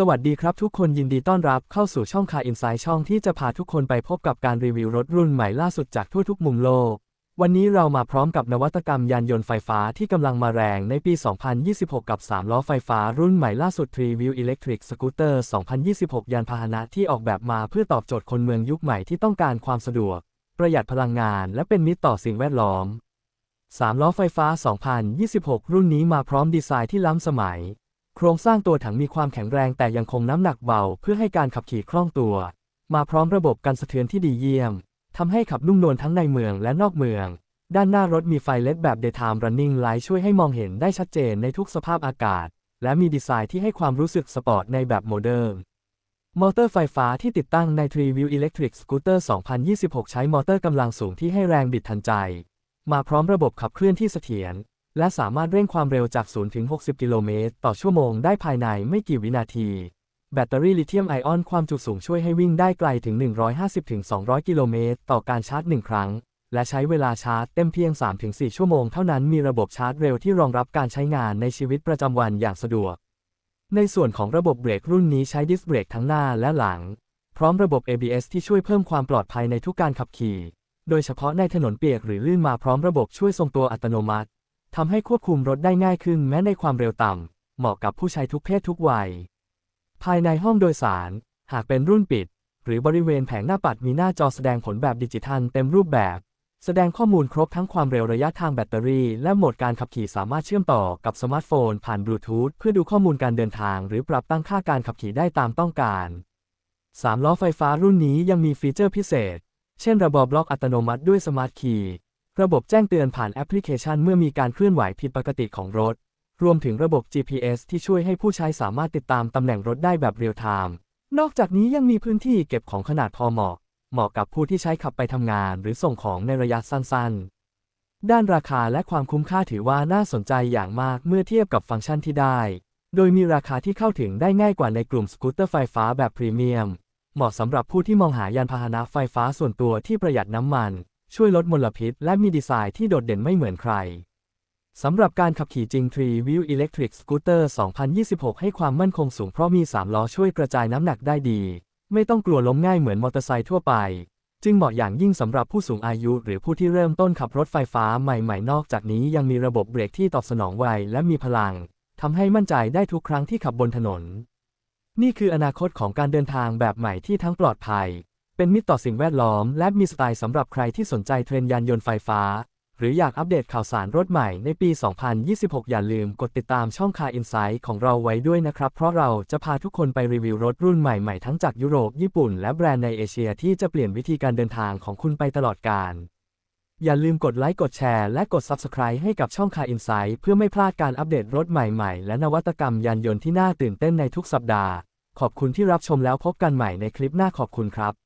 สวัสดีครับทุกคนยินดีต้อนรับเข้าสู่ช่องคาอินไซด์ช่องที่จะพาทุกคนไปพบกับการรีวิวรถรุ่นใหม่ล่าสุดจากทั่วทุกมุมโลก วันนี้เรามาพร้อมกับนวัตกรรมยานยนต์ไฟฟ้าที่กำลังมาแรงในปี 2026 กับ 3 ล้อไฟฟ้ารุ่นใหม่ล่าสุด t r e v i e w Electric Scooter 2026 ยานพาหนะที่ออกแบบมาเพื่อตอบโจทย์คนเมืองยุคใหม่ที่ต้องการความสะดวก ประหยัดพลังงานและเป็นมิตรต่อสิ่งแวดล้อม 3 ล้อไฟฟ้า 2026 รุ่นนี้มาพร้อมดีไซน์ที่ล้ำสมัย โครงสร้างตัวถังมีความแข็งแรงแต่ยังคงน้ำหนักเบาเพื่อให้การขับขี่คล่องตัว มาพร้อมระบบกันสะเทือนที่ดีเยี่ยมทำให้ขับนุ่มนวลทั้งในเมืองและนอกเมือง ด้านหน้ารถมีไฟเลดแบบ Daytime Running Light ช่วยให้มองเห็นได้ชัดเจนในทุกสภาพอากาศ และมีดีไซน์ที่ให้ความรู้สึกสปอร์ตในแบบโมเดิร์นมอเตอร์ไฟฟ้าที่ติดตั้งใน t r e v i e w Electric Scooter 2026 ใช้มอเตอร์กำลังสูงที่ให้แรงบิดทันใจ มาพร้อมระบบขับเคลื่อนที่เสถียร และสามารถเร่งความเร็วจาก 0 ถึง 60 กิโลเมตรต่อชั่วโมงได้ภายในไม่กี่วินาที แบตเตอรี่ลิเธียมไอออนความจุสูงช่วยให้วิ่งได้ไกลถึง 150ถึง200 กิโลเมตรต่อการชาร์จ 1 ครั้ง และใช้เวลาชาร์จเต็มเพียง3ถึง4ชั่วโมงเท่านั้นมีระบบชาร์จเร็วที่รองรับการใช้งานในชีวิตประจำวันอย่างสะดวก ในส่วนของระบบเบรกรุ่นนี้ใช้ดิสเบรกทั้งหน้าและหลัง พร้อมระบบ ABS ที่ช่วยเพิ่มความปลอดภัยในทุกการขับขี่ โดยเฉพาะในถนนเปียกหรือลื่นมาพร้อมระบบช่วยทรงตัวอัตโนมัติ ทำให้ควบคุมรถได้ง่ายขึ้นแม้ในความเร็วต่ำ เหมาะกับผู้ใช้ทุกเพศทุกวัย ภายในห้องโดยสาร หากเป็นรุ่นปิด หรือบริเวณแผงหน้าปัดมีหน้าจอแสดงผลแบบดิจิทัลเต็มรูปแบบ แสดงข้อมูลครบทั้งความเร็วระยะทางแบตเตอรี่ และโหมดการขับขี่สามารถเชื่อมต่อกับสมาร์ทโฟน ผ่านบลูทูธเพื่อดูข้อมูลการเดินทาง หรือปรับตั้งค่าการขับขี่ได้ตามต้องการ3ล้อไฟฟ้ารุ่นนี้ยังมีฟีเจอร์พิเศษ เช่นระบบบล็อกอัตโนมัติด้วยสมาร์ทคีย์ ระบบแจ้งเตือนผ่านแอปพลิเคชันเมื่อมีการเคลื่อนไหวผิดปกติของรถ รวมถึงระบบ GPS ที่ช่วยให้ผู้ใช้สามารถติดตามตำแหน่งรถได้แบบเรียลไทม์ นอกจากนี้ยังมีพื้นที่เก็บของขนาดพอเหมาะ เหมาะกับผู้ที่ใช้ขับไปทำงานหรือส่งของในระยะสั้นๆ ด้านราคาและความคุ้มค่าถือว่าน่าสนใจอย่างมากเมื่อเทียบกับฟังก์ชันที่ได้ โดยมีราคาที่เข้าถึงได้ง่ายกว่าในกลุ่มสกูตเตอร์ไฟฟ้าแบบพรีเมียม เหมาะสำหรับผู้ที่มองหายานพาหนะไฟฟ้าส่วนตัวที่ประหยัดน้ำมัน ช่วยลดมลพิษ และมีดีไซน์ที่โดดเด่นไม่เหมือนใคร สำหรับการขับขี่จริง t r e View Electric Scooter 2026 ให้ความมั่นคงสูงเพราะมี 3 ล้อช่วยกระจายน้ำหนักได้ดี ไม่ต้องกลัวล้มง่ายเหมือนมอเตอร์ไซค์ทั่วไป จึงเหมาะอย่างยิ่งสำหรับผู้สูงอายุ หรือผู้ที่เริ่มต้นขับรถไฟฟ้าใหม่ๆ นอกจากนี้ยังมีระบบเบรกที่ตอบสนองไวและมีพลังทำให้มั่นใจได้ทุกครั้งที่ขับบนถนน นี่คืออนาคตของการเดินทางแบบใหม่ที่ทั้งปลอดภัย เป็นมิตรต่อสิ่งแวดล้อม และมีสไตล์สำหรับใครที่สนใจเทรนยานยนต์ไฟฟ้า หรืออยากอัปเดตข่าวสารรถใหม่ในปี 2026 อย่าลืมกดติดตามช่องคาอินไซต์ของเราไว้ด้วยนะครับ เพราะเราจะพาทุกคนไปรีวิวรถรุ่นใหม่ๆ ทั้งจากยุโรป ญี่ปุ่น และแบรนด์ในเอเชียที่จะเปลี่ยนวิธีการเดินทางของคุณไปตลอดกาลอย่าลืมกดไลค์กดแชร์และกด Subscribe ให้กับช่องคาอินไซต์เพื่อไม่พลาดการอัปเดตรถใหม่ๆ และนวัตกรรมยานยนต์ที่น่าตื่นเต้นในทุกสัปดาห์ ขอบคุณที่รับชมแล้วพบกันใหม่ในคลิปหน้าขอบคุณครับ